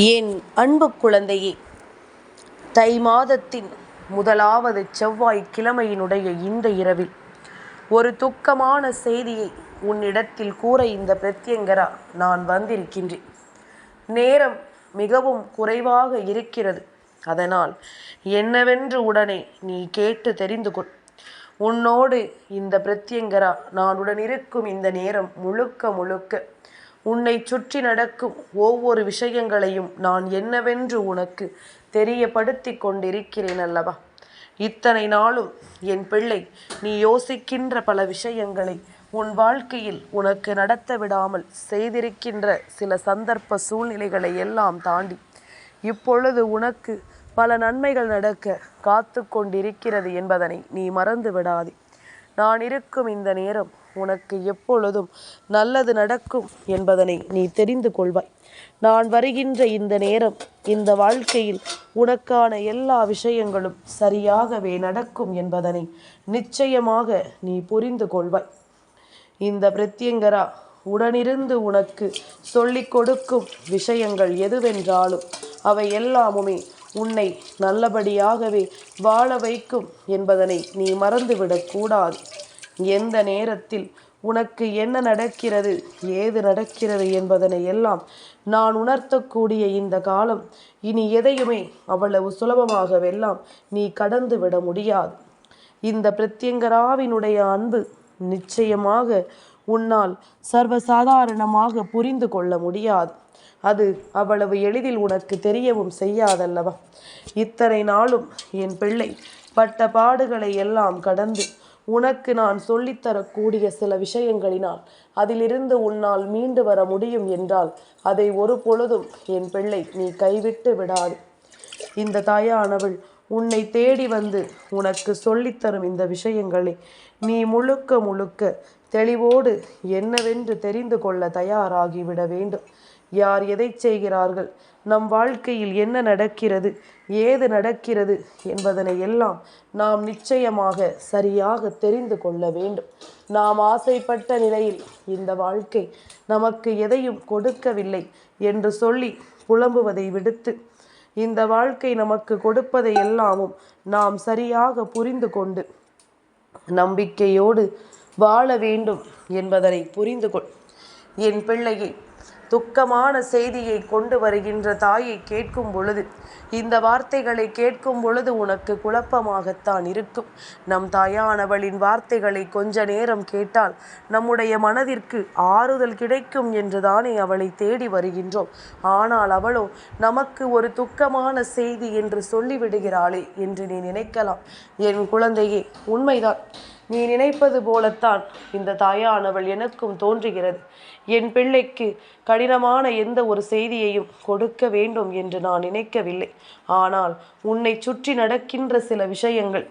என் அன்பு குழந்தையே? தை மாதத்தின் முதலாவது செவ்வாய் கிழமையினுடைய இந்த இரவில் ஒரு துக்கமான செய்தியை உன்னிடத்தில் கூற இந்த பிரத்யங்கரா நான் வந்திருக்கின்றேன். நேரம் மிகவும் குறைவாக இருக்கிறது. அதனால் என்னவென்று உடனே நீ கேட்டு தெரிந்து கொள். உன்னோடு இந்த பிரத்யங்கரா நான் உடன் இருக்கும் இந்த நேரம் முழுக்க முழுக்க உன்னை சுற்றி நடக்கும் ஒவ்வொரு விஷயங்களையும் நான் என்னவென்று உனக்கு தெரியப்படுத்தி கொண்டிருக்கிறேன் அல்லவா? இத்தனை நாளும் என் பிள்ளை நீ யோசிக்கின்ற பல விஷயங்களை உன் வாழ்க்கையில் உனக்கு நடத்த விடாமல் செய்திருக்கின்ற சில சந்தர்ப்ப சூழ்நிலைகளை எல்லாம் தாண்டி இப்பொழுது உனக்கு பல நன்மைகள் நடக்க காத்து கொண்டிருக்கிறது என்பதனை நீ மறந்து விடாதே. நான் இருக்கும் இந்த நேரம் உனக்கு எப்பொழுதும் நல்லது நடக்கும் என்பதனை நீ தெரிந்து கொள்வாய். நான் வருகின்ற இந்த நேரம் இந்த வாழ்க்கையில் உனக்கான எல்லா விஷயங்களும் சரியாகவே நடக்கும் என்பதனை நிச்சயமாக நீ புரிந்து கொள்வாய். இந்த பிரத்யங்கரா உடனிருந்து உனக்கு சொல்லிக் கொடுக்கும் விஷயங்கள் எதுவென்றாலும் அவை எல்லாமுமே உன்னை நல்லபடியாகவே வாழ வைக்கும் என்பதனை நீ மறந்துவிடக் கூடாது. எந்த நேரத்தில் உனக்கு என்ன நடக்கிறது ஏது நடக்கிறது என்பதனை எல்லாம் நான் உணர்த்தக்கூடிய இந்த காலம் இனி எதையுமே அவ்வளவு சுலபமாகவெல்லாம் நீ கடந்து விட முடியாது. இந்த பிரத்யங்கராவினுடைய அன்பு நிச்சயமாக உன்னால் சர்வசாதாரணமாக புரிந்து கொள்ள முடியாது. அது அவ்வளவு எளிதில் உனக்கு தெரியவும் செய்யாதல்லவா? இத்தனை நாளும் என் பிள்ளை பட்ட பாடுகளை எல்லாம் கடந்து உனக்கு நான் சொல்லித்தரக்கூடிய சில விஷயங்களினால் அதிலிருந்து உன்னால் மீண்டு வர முடியும் என்றால் அதை ஒரு பொழுதும் என் பிள்ளை நீ கைவிட்டு விடாது. இந்த தாயானவள் உன்னை தேடி வந்து உனக்கு சொல்லித்தரும் இந்த விஷயங்களை நீ முழுக்க முழுக்க தெளிவோடு என்னவென்று தெரிந்து கொள்ள தயாராகிவிட வேண்டும். யார் எதை செய்கிறார்கள்? நம் வாழ்க்கையில் என்ன நடக்கிறது ஏது நடக்கிறது என்பதனை எல்லாம் நாம் நிச்சயமாக சரியாக தெரிந்து கொள்ள வேண்டும். நாம் ஆசைப்பட்ட நிலையில் இந்த வாழ்க்கை நமக்கு எதையும் கொடுக்கவில்லை என்று சொல்லி புலம்புவதை விடுத்து இந்த வாழ்க்கை நமக்கு கொடுப்பதை எல்லாமும் நாம் சரியாக புரிந்து கொண்டு நம்பிக்கையோடு வாழ வேண்டும் என்பதனை புரிந்து கொள். என் பிள்ளையை துக்கமான செய்தியை கொண்டு வருகின்ற தாயை கேட்கும் பொழுது இந்த வார்த்தைகளை கேட்கும் பொழுது உனக்கு குழப்பமாகத்தான் இருக்கும். நம் தாயானவளின் வார்த்தைகளை கொஞ்ச நேரம் கேட்டால் நம்முடைய மனதிற்கு ஆறுதல் கிடைக்கும் என்றுதானே அவளை தேடி வருகின்றோம். ஆனால் அவளோ நமக்கு ஒரு துக்கமான செய்தி என்று சொல்லிவிடுகிறாளே என்று நீ நினைக்கலாம். என் குழந்தையே உண்மைதான். நீ நினைப்பது போலத்தான். இந்த தாயானவள் எனக்கும் தோன்றுகிறது. என் பிள்ளைக்கு கடினமான எந்த ஒரு செய்தியையும் கொடுக்க வேண்டும் என்று நான் நினைக்கவில்லை. ஆனால் உன்னை சுற்றி நடக்கின்ற சில விஷயங்கள்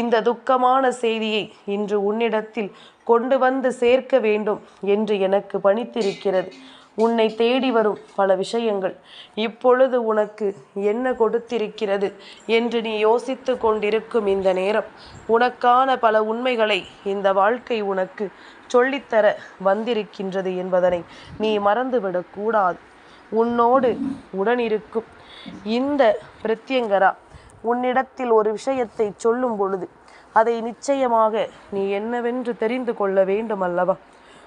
இந்த துக்கமான செய்தியை இன்று உன்னிடத்தில் கொண்டு வந்து சேர்க்க வேண்டும் என்று எனக்கு பணித்திருக்கிறது. உன்னை தேடி வரும் பல விஷயங்கள். இப்பொழுது உனக்கு என்ன கொடுத்திருக்கிறது என்று நீ யோசித்து கொண்டிருக்கும் இந்த நேரம். உனக்கான பல உண்மைகளை இந்த வாழ்க்கை உனக்கு சொல்லித்தர வந்திருக்கின்றது என்பதனை நீ மறந்துவிடக்கூடாது உன்னோடு உடனிருக்கும் இந்த பிரத்யங்கரா உன்னிடத்தில் ஒரு விஷயத்தை சொல்லும் பொழுது அதை நிச்சயமாக நீ என்னவென்று தெரிந்து கொள்ள வேண்டும் அல்லவா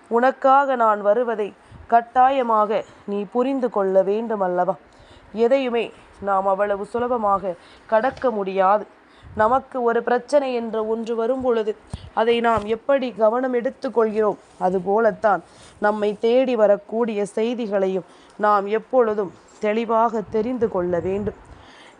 உனக்காக நான் வருவதை கட்டாயமாக நீ புரிந்து கொள்ள வேண்டும் அல்லவா எதையுமே நாம் அவ்வளவு சுலபமாக கடக்க முடியாது. நமக்கு ஒரு பிரச்சனை என்ற ஒன்று வரும் பொழுது அதை நாம் எப்படி கவனம் எடுத்துக்கொள்கிறோம் அதுபோலத்தான் நம்மை தேடி வரக்கூடிய செய்திகளையும் நாம் எப்பொழுதும் தெளிவாக தெரிந்து கொள்ள வேண்டும்.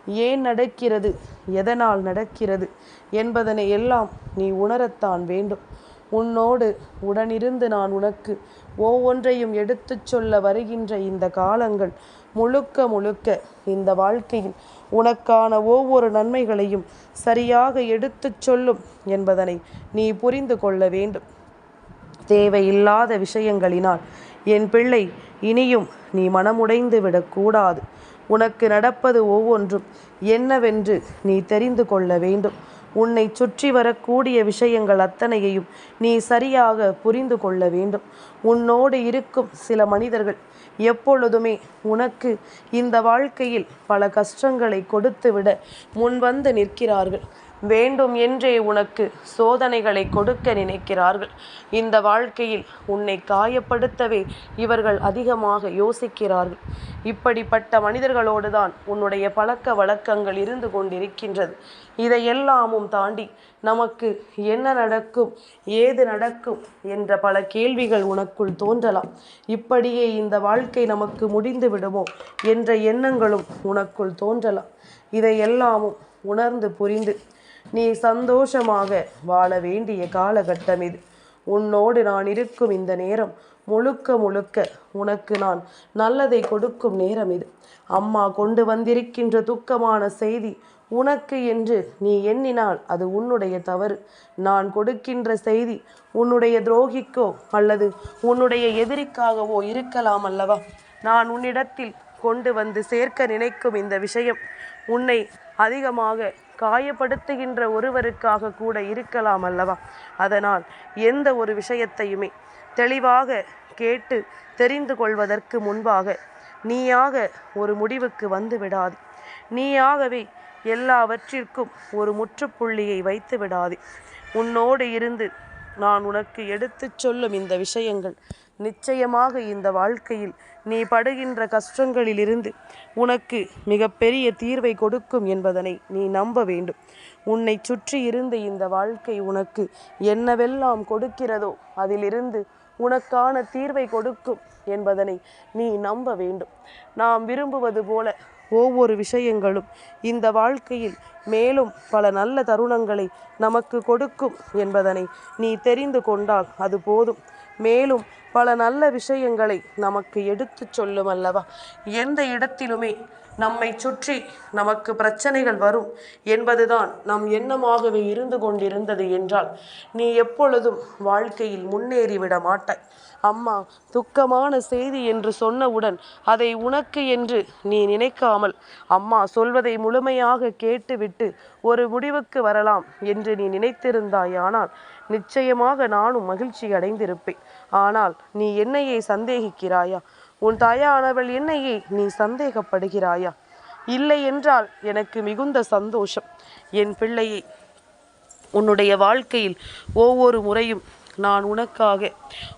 ஏன் நடக்கிறது? எதனால் நடக்கிறது? என்பதனை எல்லாம் நீ உணரத்தான் வேண்டும். உன்னோடு உடனிருந்து நான் உனக்கு ஒவ்வொன்றையும் எடுத்துச் சொல்ல வருகின்ற இந்த காலங்கள் முழுக்க முழுக்க இந்த வாழ்க்கையில் உனக்கான ஒவ்வொரு நன்மைகளையும் சரியாக எடுத்துச் சொல்லும் என்பதனை நீ புரிந்து கொள்ள வேண்டும். தேவையில்லாத விஷயங்களினால் என் பிள்ளை இனியும் நீ மனமுடைந்து விடக்கூடாது உனக்கு நடப்பது ஒவ்வொன்றும் என்னவென்று நீ தெரிந்து கொள்ள வேண்டும். உன்னை சுற்றி வரக்கூடிய விஷயங்கள் அத்தனையையும் நீ சரியாக புரிந்து கொள்ள வேண்டும். உன்னோடு இருக்கும் சில மனிதர்கள் எப்பொழுதுமே உனக்கு இந்த வாழ்க்கையில் பல கஷ்டங்களை கொடுத்துவிட முன்வந்து நிற்கிறார்கள். வேண்டும் என்றே உனக்கு சோதனைகளை கொடுக்க நினைக்கிறார்கள். இந்த வாழ்க்கையில் உன்னை காயப்படுத்தவே இவர்கள் அதிகமாக யோசிக்கிறார்கள். இப்படிப்பட்ட மனிதர்களோடு தான் உன்னுடைய பழக்க வழக்கங்கள் இருந்து கொண்டிருக்கின்றது. இதையெல்லாமும் தாண்டி நமக்கு என்ன நடக்கும் ஏது நடக்கும் என்ற பல கேள்விகள் உனக்குள் தோன்றலாம். இப்படியே இந்த வாழ்க்கை நமக்கு முடிந்து விடுமோ என்ற எண்ணங்களும் உனக்குள் தோன்றலாம். இதையெல்லாமும் உணர்ந்து புரிந்து நீ சந்தோஷமாக வாழ வேண்டிய காலகட்டம் இது. உன்னோடு நான் இருக்கும் இந்த நேரம் முழுக்க முழுக்க உனக்கு நான் நல்லதை கொடுக்கும் நேரம் இது. அம்மா கொண்டு வந்திருக்கின்ற துக்கமான செய்தி உனக்கு என்று நீ எண்ணினால் அது உன்னுடைய தவறு. நான் கொடுக்கின்ற செய்தி உன்னுடைய துரோகிக்கோ அல்லது உன்னுடைய எதிரிக்காகவோ இருக்கலாம் அல்லவா? நான் உன்னிடத்தில் கொண்டு வந்து சேர்க்க நினைக்கும் இந்த விஷயம் உன்னை அதிகமாக காயப்படுத்துகின்ற ஒருவருக்காக கூட இருக்கலாம் அல்லவா? அதனால் எந்த ஒரு விஷயத்தையுமே தெளிவாக கேட்டு தெரிந்து கொள்வதற்கு முன்பாக நீயாக ஒரு முடிவுக்கு வந்து விடாது. நீயாகவே எல்லாவற்றிற்கும் ஒரு முற்றுப்புள்ளியை வைத்து விடாதே. உன்னோடு இருந்து நான் உனக்கு எடுத்துச் சொல்லும் இந்த விஷயங்கள் நிச்சயமாக இந்த வாழ்க்கையில் நீ படுகின்ற கஷ்டங்களிலிருந்து உனக்கு மிகப்பெரிய தீர்வை கொடுக்கும் என்பதனை நீ நம்ப வேண்டும். உன்னை சுற்றி இருந்த இந்த வாழ்க்கை உனக்கு என்னவெல்லாம் கொடுக்கிறதோ அதிலிருந்து உனக்கான தீர்வை கொடுக்கும் என்பதனை நீ நம்ப வேண்டும். நாம் விரும்புவது போல ஒவ்வொரு விஷயங்களும் இந்த வாழ்க்கையில் மேலும் பல நல்ல தருணங்களை நமக்கு கொடுக்கும் என்பதனை நீ தெரிந்து கொண்டால் அது போதும். மேலும் பல நல்ல விஷயங்களை நமக்கு எடுத்து சொல்லும் அல்லவா? எந்த இடத்திலுமே நம்மை சுற்றி நமக்கு பிரச்சனைகள் வரும் என்பதுதான் நம் எண்ணமாகவே இருந்து கொண்டிருந்தது என்றால் நீ எப்பொழுதும் வாழ்க்கையில் முன்னேறிவிட மாட்டாய். அம்மா துக்கமான செய்தி என்று சொன்னவுடன் அதை உனக்கு என்று நீ நினைக்காமல் அம்மா சொல்வதை முழுமையாக கேட்டுவிட்டு ஒரு முடிவுக்கு வரலாம் என்று நீ நினைத்திருந்தாயானால் நிச்சயமாக நானும் மகிழ்ச்சி அடைந்திருப்பேன் ஆனால் நீ என்னையே சந்தேகிக்கிறாயா? உன் தாயானவள் என்னையே நீ சந்தேகப்படுகிறாயா? இல்லை என்றால் எனக்கு மிகுந்த சந்தோஷம். என் பிள்ளையை உன்னுடைய வாழ்க்கையில் ஒவ்வொரு முறையும் நான் உனக்காக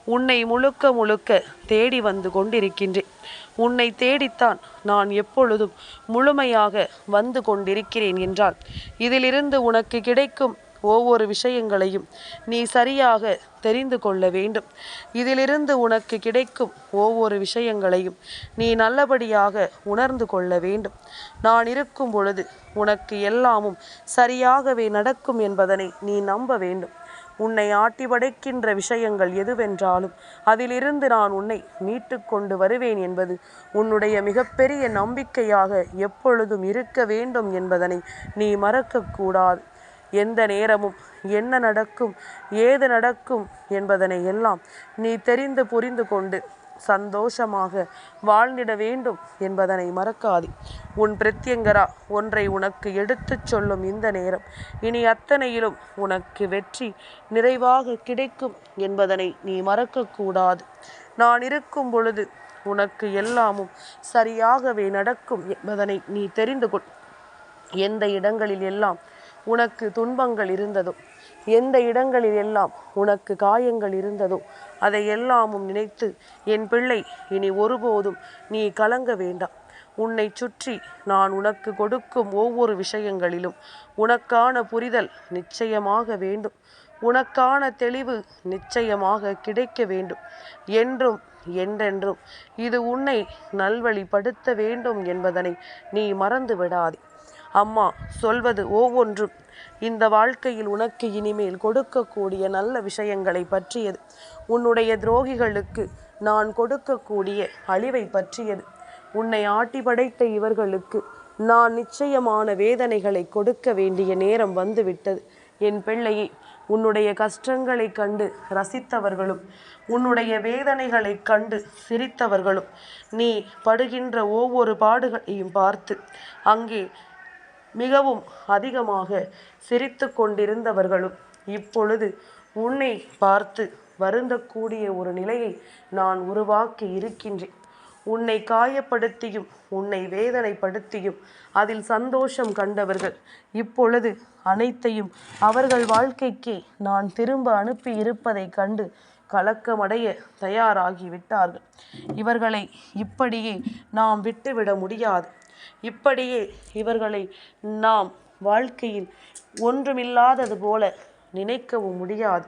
உன்னை முழுக்க முழுக்க தேடி வந்து கொண்டிருக்கின்றேன். உன்னை தேடித்தான் நான் எப்பொழுதும் முழுமையாக வந்து கொண்டிருக்கிறேன் என்றால் இதிலிருந்து உனக்கு கிடைக்கும் ஒவ்வொரு விஷயங்களையும் நீ சரியாக தெரிந்து கொள்ள வேண்டும். இதிலிருந்து உனக்கு கிடைக்கும் ஒவ்வொரு விஷயங்களையும் நீ நல்லபடியாக உணர்ந்து கொள்ள வேண்டும். நான் இருக்கும் பொழுது உனக்கு எல்லாமும் சரியாகவே நடக்கும் என்பதனை நீ நம்ப வேண்டும். உன்னை ஆட்டி படைக்கின்ற விஷயங்கள் எதுவென்றாலும் அதிலிருந்து நான் உன்னை மீட்டு கொண்டு வருவேன் என்பது உன்னுடைய மிகப்பெரிய நம்பிக்கையாக எப்பொழுதும் இருக்க வேண்டும் என்பதனை நீ மறக்கக்கூடாது. எந்த நேரமும் என்ன நடக்கும் ஏது நடக்கும் என்பதனை எல்லாம் நீ தெரிந்து புரிந்து கொண்டு சந்தோஷமாக வாழ்ந்திட வேண்டும் என்பதனை மறக்காதே. உன் பிரத்யங்கரா ஒன்றை உனக்கு எடுத்துச் சொல்லும் இந்த நேரம் இனி அத்தனையிலும் உனக்கு வெற்றி நிறைவாக கிடைக்கும் என்பதனை நீ மறக்கக்கூடாது. நான் இருக்கும் பொழுது உனக்கு எல்லாமும் சரியாகவே நடக்கும் என்பதனை நீ தெரிந்து கொள். எந்த இடங்களில் எல்லாம் உனக்கு துன்பங்கள் இருந்ததோ எந்த இடங்களில் எல்லாம் உனக்கு காயங்கள் இருந்ததோ அதை எல்லாமும் நினைத்து என் பிள்ளை இனி ஒருபோதும் நீ கலங்க வேண்டாம். உன்னை சுற்றி நான் உனக்கு கொடுக்கும் ஒவ்வொரு விஷயங்களிலும் உனக்கான புரிதல் நிச்சயமாக வேண்டும். உனக்கான தெளிவு நிச்சயமாக கிடைக்க வேண்டும். என்றும் என்றென்றும் இது உன்னை நல்வழிப்படுத்த வேண்டும் என்பதனை நீ மறந்து விடாதே அம்மா சொல்வது ஒவ்வொன்றும். இந்த வாழ்க்கையில் உனக்கு இனிமேல் கொடுக்கக்கூடிய நல்ல விஷயங்களை பற்றியது. உன்னுடைய துரோகிகளுக்கு நான் கொடுக்கக்கூடிய அழிவை பற்றியது. உன்னை ஆட்டி படைத்த இவர்களுக்கு நான் நிச்சயமான வேதனைகளை கொடுக்க வேண்டிய நேரம் வந்துவிட்டது. என் பிள்ளையை உன்னுடைய கஷ்டங்களைக் கண்டு ரசித்தவர்களும் உன்னுடைய வேதனைகளைக் கண்டு சிரித்தவர்களும் நீ படுகின்ற ஒவ்வொரு பாடுகளையும் பார்த்து அங்கே மிகவும் அதிகமாக சிரித்து கொண்டிருந்தவர்களும் இப்பொழுது உன்னை பார்த்து வருந்தக்கூடிய ஒரு நிலையை நான் உருவாக்கி இருக்கின்றேன். உன்னை காயப்படுத்தியும் உன்னை வேதனைப்படுத்தியும் அதில் சந்தோஷம் கண்டவர்கள் இப்பொழுது அனைத்தையும் அவர்கள் வாழ்க்கைக்கே நான் திரும்ப அனுப்பி இருப்பதை கண்டு கலக்கமடைய தயாராகி விட்டார்கள் இவர்களை இப்படியே நாம் விட்டுவிட முடியாது. இப்படியே இவர்களை நாம் வாழ்க்கையில் ஒன்றுமில்லாதது போல நினைக்கவும் முடியாது.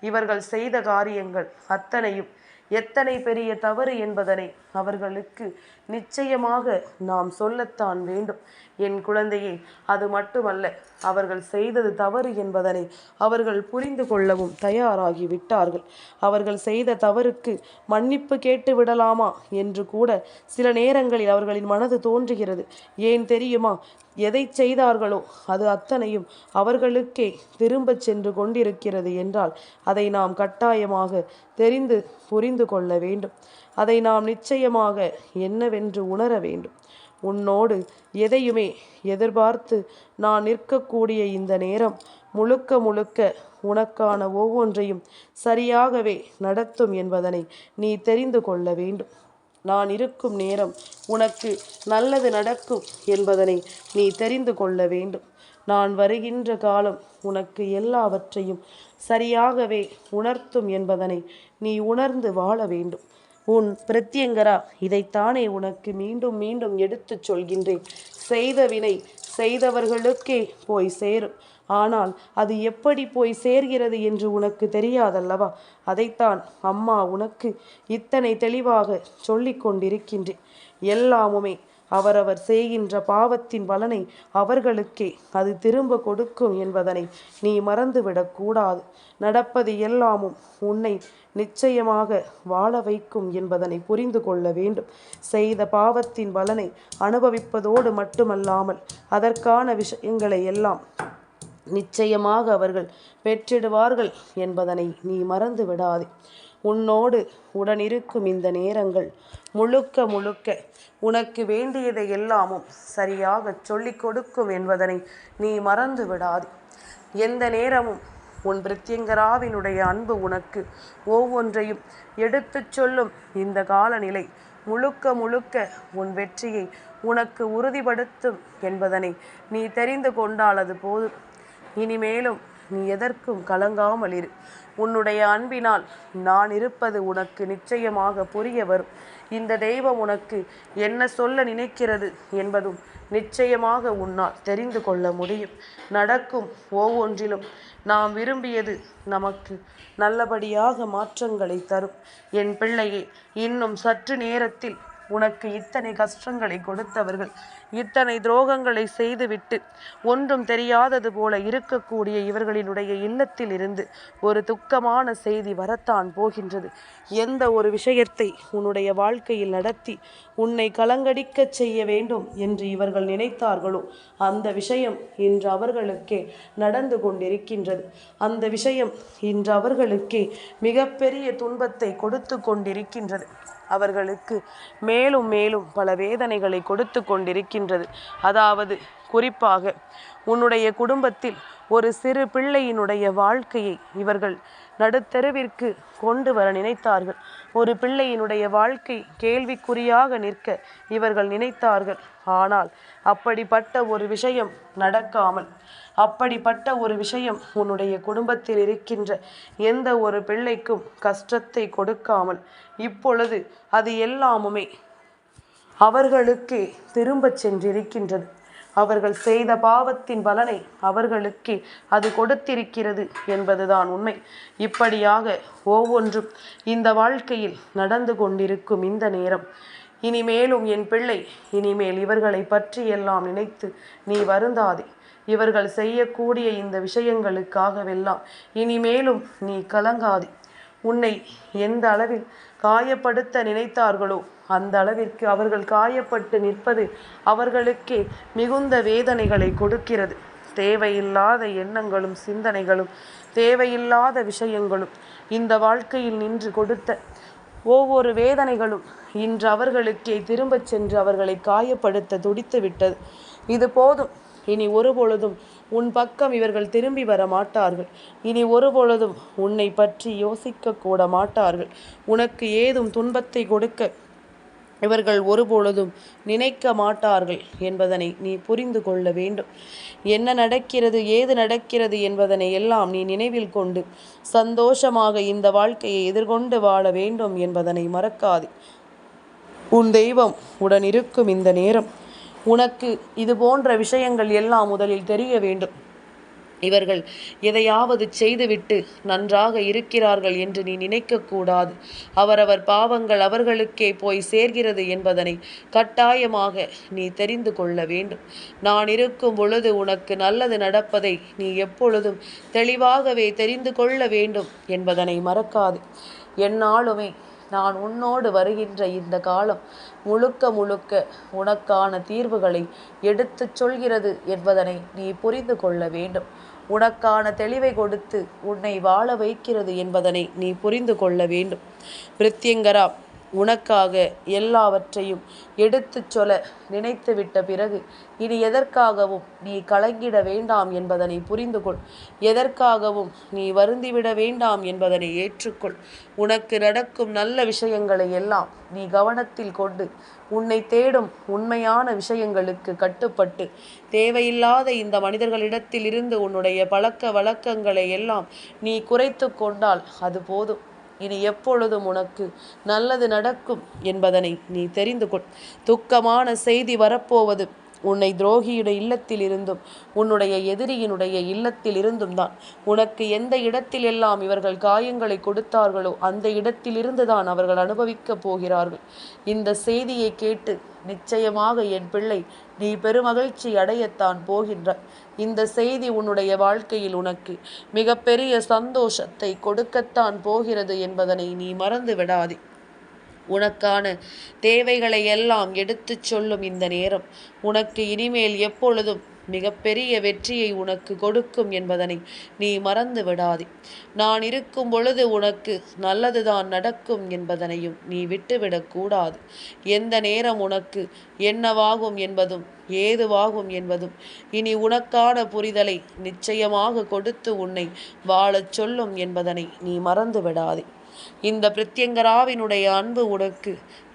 இவர்கள் செய்த காரியங்கள் அத்தனையும் எத்தனை பெரிய தவறு என்பதனை அவர்களுக்கு நிச்சயமாக நாம் சொல்லத்தான் வேண்டும். என் குழந்தையே அது மட்டுமல்ல அவர்கள் செய்தது தவறு என்பதனை அவர்கள் புரிந்து கொள்ளவும் தயாராகி விட்டார்கள். அவர்கள் செய்த தவறுக்கு மன்னிப்பு கேட்டு விடலாமா என்று கூட சில நேரங்களில் அவர்களின் மனது தோன்றுகிறது. ஏன் தெரியுமா? எதை செய்தார்களோ அது அத்தனையும் அவர்களுக்கே திரும்பச் சென்று கொண்டிருக்கிறது என்றால் அதை நாம் கட்டாயமாக தெரிந்து புரிந்து கொள்ள வேண்டும். அதை நாம் நிச்சயமாக என்னவென்று உணர வேண்டும். உன்னோடு எதையுமே எதிர்பார்த்து நான் நிற்கக்கூடிய இந்த நேரம் முழுக்க முழுக்க உனக்கான ஒவ்வொன்றையும் சரியாகவே நடத்தும் என்பதனை நீ தெரிந்து கொள்ள வேண்டும். நான் இருக்கும் நேரம் உனக்கு நல்லது நடக்கும் என்பதனை நீ தெரிந்து கொள்ள வேண்டும். நான் வருகின்ற காலம் உனக்கு எல்லாவற்றையும் சரியாகவே உணர்த்தும் என்பதனை நீ உணர்ந்து வாழ வேண்டும். உன் பிரத்யங்கரா இதைத்தானே உனக்கு மீண்டும் மீண்டும் எடுத்துச் சொல்கின்றேன். செய்த வினை செய்தவர்களுக்கே போய் சேரும் ஆனால் அது எப்படி போய் சேர்கிறது என்று உனக்கு தெரியாதல்லவா? அதைத்தான் அம்மா உனக்கு இத்தனை தெளிவாக சொல்லிக் கொண்டிருக்கின்றேன் எல்லாமுமே அவரவர் செய்கின்ற பாவத்தின் பலனை அவர்களுக்கே அது திரும்ப கொடுக்கும் என்பதனை நீ மறந்துவிடக் கூடாது. நடப்பது எல்லாமும் உன்னை நிச்சயமாக வாழ வைக்கும் என்பதனை புரிந்து கொள்ள வேண்டும். செய்த பாவத்தின் பலனை அனுபவிப்பதோடு மட்டுமல்லாமல் அதற்கான விஷயங்களை எல்லாம் நிச்சயமாக அவர்கள் பெற்றிடுவார்கள் என்பதனை நீ மறந்து விடாதே உன்னோடு உடனிருக்கும் இந்த நேரங்கள் முழுக்க முழுக்க உனக்கு வேண்டியதை எல்லாமும் சரியாக சொல்லிக் கொடுக்கும் என்பதனை நீ மறந்து விடாது. எந்த நேரமும் உன் பிரித்யங்கராவினுடைய அன்பு உனக்கு ஒவ்வொன்றையும் எடுத்துச் சொல்லும் இந்த காலநிலை முழுக்க முழுக்க உன் வெற்றியை உனக்கு உறுதிப்படுத்தும் என்பதனை நீ தெரிந்து கொண்டால் அது போதும். இனிமேலும் நீ எதற்கும் கலங்காமல் இரு. உன்னுடைய அன்பினால் நான் இருப்பது உனக்கு நிச்சயமாக புரிய வரும். இந்த தெய்வம் உனக்கு என்ன சொல்ல நினைக்கிறது என்பதும் நிச்சயமாக உன்னால் தெரிந்து கொள்ள முடியும். நடக்கும் ஒவ்வொன்றிலும் நாம் விரும்பியது நமக்கு நல்லபடியாக மாற்றங்களை தரும். என் பிள்ளையே இன்னும் சற்று நேரத்தில் உனக்கு இத்தனை கஷ்டங்களை கொடுத்தவர்கள் இத்தனை துரோகங்களை செய்துவிட்டு ஒன்றும் தெரியாதது போல இருக்கக்கூடிய இவர்களினுடைய இல்லத்தில் இருந்து ஒரு துக்கமான செய்தி வரத்தான் போகின்றது. எந்த ஒரு விஷயத்தை உன்னுடைய வாழ்க்கையில் நடத்தி உன்னை கலங்கடிக்கச் செய்ய வேண்டும் என்று இவர்கள் நினைத்தார்களோ அந்த விஷயம் இன்று அவர்களுக்கே நடந்து கொண்டிருக்கின்றது. அந்த விஷயம் இன்று அவர்களுக்கே மிகப்பெரிய துன்பத்தை கொடுத்து கொண்டிருக்கின்றது. அவர்களுக்கு மேலும் மேலும் பல வேதனைகளை கொடுத்து கொண்டிருக்கின்றது. அதாவது குறிப்பாக உன்னுடைய குடும்பத்தில் ஒரு சிறு பிள்ளையினுடைய வாழ்க்கையை இவர்கள் நடுத்தருவிற்கு கொண்டு வர நினைத்தார்கள். ஒரு பிள்ளையினுடைய வாழ்க்கை கேள்விக்குறியாக நிற்க இவர்கள் நினைத்தார்கள். ஆனால் அப்படிப்பட்ட ஒரு விஷயம் நடக்காமல் அப்படிப்பட்ட ஒரு விஷயம் உன்னுடைய குடும்பத்தில் இருக்கின்ற எந்த ஒரு பிள்ளைக்கும் கஷ்டத்தை கொடுக்காமல் இப்பொழுது அது எல்லாமுமே அவர்களுக்கே திரும்பச் சென்றிருக்கின்றது. அவர்கள் செய்த பாவத்தின் பலனை அவர்களுக்கு அது கொடுத்திருக்கிறது என்பதுதான் உண்மை. இப்படியாக ஒவ்வொன்றும் இந்த வாழ்க்கையில் நடந்து கொண்டிருக்கும் இந்த நேரம். இனிமேலும் என் பிள்ளை இனிமேல் இவர்களை பற்றி எல்லாம் நினைத்து நீ வருந்தாதே. இவர்கள் செய்யக்கூடிய இந்த விஷயங்களுக்காகவெல்லாம் இனிமேலும் நீ கலங்காதே. உன்னை எந்த அளவில் காயப்படுத்த நினைத்தார்களோ? அந்த அளவிற்கு அவர்கள் காயப்பட்டு நிற்பது அவர்களுக்கே மிகுந்த வேதனைகளை கொடுக்கிறது. தேவையில்லாத எண்ணங்களும் சிந்தனைகளும் தேவையில்லாத விஷயங்களும் இந்த வாழ்க்கையில் நின்று கொடுத்த ஒவ்வொரு வேதனைகளும் இன்று அவர்களுக்கே திரும்பச் சென்று அவர்களை காயப்படுத்த துடித்து விட்டது இது போதும். இனி ஒருபொழுதும் உன் பக்கம் இவர்கள் திரும்பி வர மாட்டார்கள். இனி ஒருபொழுதும் உன்னை பற்றி யோசிக்க கூட மாட்டார்கள். உனக்கு ஏதும் துன்பத்தை கொடுக்க இவர்கள் ஒருபொழுதும் நினைக்க மாட்டார்கள் என்பதனை நீ புரிந்து கொள்ள வேண்டும். என்ன நடக்கிறது ஏது நடக்கிறது என்பதனை எல்லாம் நீ நினைவில் கொண்டு சந்தோஷமாக இந்த வாழ்க்கையை எதிர்கொண்டு வாழ வேண்டும் என்பதனை மறக்காது. உன் தெய்வம் உடன் இருக்கும் இந்த நேரம் உனக்கு இது போன்ற விஷயங்கள் எல்லாம் முதலில் தெரிய வேண்டும். இவர்கள் எதையாவது செய்துவிட்டு நன்றாக இருக்கிறார்கள் என்று நீ நினைக்கக்கூடாது. அவரவர் பாவங்கள் அவர்களுக்கே போய் சேர்கிறது என்பதனை கட்டாயமாக நீ தெரிந்து கொள்ள வேண்டும். நான் இருக்கும் பொழுது உனக்கு நல்லது நடப்பதை நீ எப்பொழுதும் தெளிவாகவே தெரிந்து கொள்ள வேண்டும் என்பதனை மறக்காது. என்னாலுமே நான் உன்னோடு வருகின்ற இந்த காலம் முழுக்க முழுக்க உனக்கான தீர்வுகளை எடுத்துச் சொல்கிறது என்பதனை நீ புரிந்து கொள்ள வேண்டும். உனக்கான தெளிவை கொடுத்து உன்னை வாழ வைக்கிறது என்பதனை நீ புரிந்து கொள்ள வேண்டும். பிரித்யங்கரா உனக்காக எல்லாவற்றையும் எடுத்துச் சொல்ல நினைத்துவிட்ட பிறகு இனி எதற்காகவும் நீ கலங்கிட வேண்டாம் என்பதனை புரிந்து கொள் எதற்காகவும் நீ வருந்திவிட வேண்டாம் என்பதனை ஏற்றுக்கொள். உனக்கு நடக்கும் நல்ல விஷயங்களை எல்லாம் நீ கவனத்தில் கொண்டு உன்னை தேடும் உண்மையான விஷயங்களுக்கு கட்டுப்பட்டு தேவையில்லாத இந்த மனிதர்களிடத்தில் இருந்து உன்னுடைய பழக்க வழக்கங்களை எல்லாம் நீ குறைத்து கொண்டால் அது போதும். இனி எப்பொழுதும் உனக்கு நல்லது நடக்கும் என்பதனை நீ தெரிந்து கொள். துக்கமான செய்தி வரப்போவது உன்னை துரோகியுடைய இல்லத்தில் இருந்தும் உன்னுடைய எதிரியினுடைய இல்லத்தில் இருந்தும் தான். உனக்கு எந்த இடத்தில் எல்லாம் இவர்கள் காயங்களை கொடுத்தார்களோ அந்த இடத்திலிருந்து தான் அவர்கள் அனுபவிக்கப் போகிறார்கள். இந்த செய்தியை கேட்டு நிச்சயமாக என் பிள்ளை நீ பெருமகிழ்ச்சி அடையத்தான் போகின்றாய். இந்த செய்தி உன்னுடைய வாழ்க்கையில் உனக்கு மிகப்பெரிய சந்தோஷத்தை கொடுக்கத்தான் போகிறது என்பதனை நீ மறந்து விடாதே. உனக்கான தேவைகளை எல்லாம் எடுத்துச் சொல்லும் இந்த நேரம் உனக்கு இனிமேல் எப்பொழுதும் மிகப்பெரிய வெற்றியை உனக்கு கொடுக்கும் என்பதனை நீ மறந்து விடாதே. நான் இருக்கும் பொழுது உனக்கு நல்லதுதான் நடக்கும் என்பதனையும் நீ விட்டுவிடக்கூடாது எந்த நேரம் உனக்கு என்னவாகும் என்பதும் ஏதுவாகும் என்பதும் இனி உனக்கான புரிதலை நிச்சயமாக கொடுத்து உன்னை வாழச் சொல்லும் என்பதனை நீ மறந்து விடாதே. இந்த பிரத்யங்கராவினுடைய அன்பு உனக்கு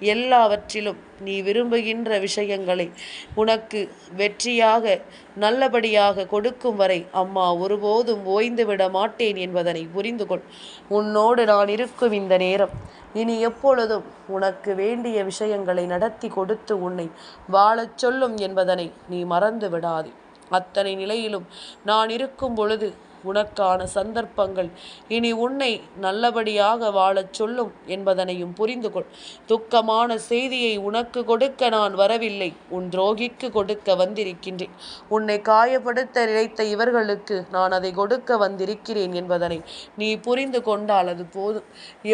எல்லாவற்றிலும் நீ விரும்புகின்ற விஷயங்களை உனக்கு வெற்றியாக நல்லபடியாக கொடுக்கும் வரை அம்மா ஒருபோதும் ஓய்ந்து விட மாட்டேன் என்பதனை புரிந்து கொள் உன்னோடு நான் இருக்கும் இந்த நேரம் இனி எப்பொழுதும் உனக்கு வேண்டிய விஷயங்களை நடத்தி கொடுத்து உன்னை வாழச் சொல்லும் என்பதனை நீ மறந்து விடாதே அத்தனை நிலையிலும் நான் இருக்கும் பொழுது உனக்கான சந்தர்ப்பங்கள். இனி உன்னை நல்லபடியாக வாழச் சொல்லும் என்பதனையும் புரிந்து கொள் துக்கமான செய்தியை உனக்கு கொடுக்க நான் வரவில்லை. உன் துரோகிக்கு கொடுக்க வந்திருக்கின்றேன். உன்னை காயப்படுத்த நினைத்த இவர்களுக்கு நான் அதை கொடுக்க வந்திருக்கிறேன் என்பதனை நீ புரிந்து கொண்டால் அது போதும்.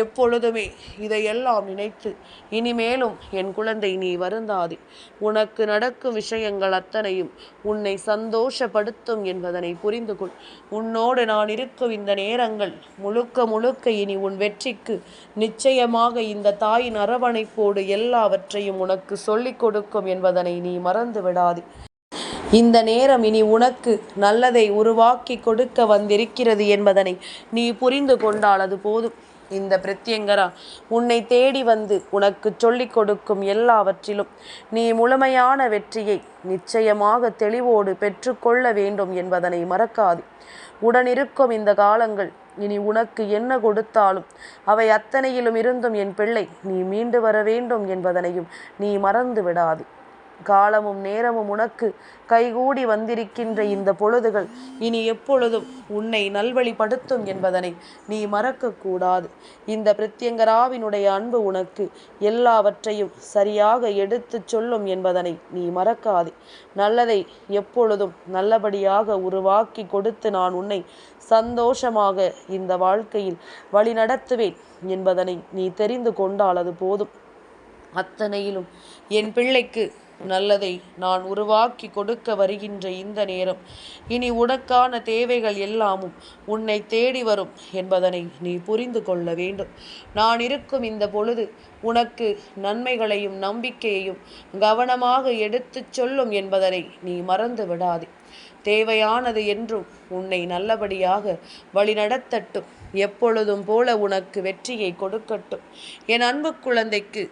எப்பொழுதுமே இதையெல்லாம் நினைத்து இனிமேலும் என் குழந்தை நீ வருந்தாதே. உனக்கு நடக்கும் விஷயங்கள் அத்தனையும் உன்னை சந்தோஷப்படுத்தும் என்பதனை புரிந்து கொள் உன்னோ உன்னோடு நான் இருக்கும் இந்த நேரங்கள் முழுக்க முழுக்க இனி உன் வெற்றிக்கு நிச்சயமாக இந்த தாயின் அரவணைப்போடு எல்லாவற்றையும் உனக்கு சொல்லிக் கொடுக்கும் என்பதனை நீ மறந்து விடாதே. இந்த நேரம் இனி உனக்கு நல்லதை உருவாக்கி கொடுக்க வந்திருக்கிறது என்பதனை நீ புரிந்து கொண்டால் அது போதும். இந்த பிரத்யங்கரா உன்னை தேடி வந்து உனக்கு சொல்லிக் கொடுக்கும் எல்லாவற்றிலும் நீ முழுமையான வெற்றியை நிச்சயமாக தெளிவோடு பெற்றுக்கொள்ள வேண்டும் என்பதனை மறக்காது. உடனிருக்கும் இந்த காலங்கள். இனி உனக்கு என்ன கொடுத்தாலும் அவை அத்தனையிலும் இருந்தும் என் பிள்ளை நீ மீண்டு வர வேண்டும் என்பதனையும் நீ மறந்து விடாது. காலமும் நேரமும் உனக்கு கைகூடி வந்திருக்கின்ற இந்த பொழுதுகள் இனி எப்பொழுதும் உன்னை நல்வழிப்படுத்தும் என்பதனை நீ மறக்கக்கூடாது. இந்த பிரத்யங்கராவினுடைய அன்பு உனக்கு எல்லாவற்றையும் சரியாக எடுத்துச் சொல்லும் என்பதனை நீ மறக்காது. நல்லதை எப்பொழுதும் நல்லபடியாக உருவாக்கி கொடுத்து நான் உன்னை சந்தோஷமாக இந்த வாழ்க்கையில் வழிநடத்துவேன் என்பதனை நீ தெரிந்து கொண்டால் அது போதும். அத்தனையிலும் என் பிள்ளைக்கு நல்லதை நான் உருவாக்கி கொடுக்க வருகின்ற இந்த நேரம். இனி உனக்கான தேவைகள் எல்லாமும் உன்னை தேடி வரும் என்பதனை நீ புரிந்து கொள்ள வேண்டும். நான் இருக்கும் இந்த பொழுது உனக்கு நன்மைகளையும் நம்பிக்கையையும் கவனமாக எடுத்துச் சொல்லும் என்பதனை நீ மறந்து விடாதே. தேவையானது என்றும் உன்னை நல்லபடியாக வழிநடத்தட்டும். எப்பொழுதும் போல உனக்கு வெற்றியை கொடுக்கட்டும். என் அன்பு குழந்தைக்கு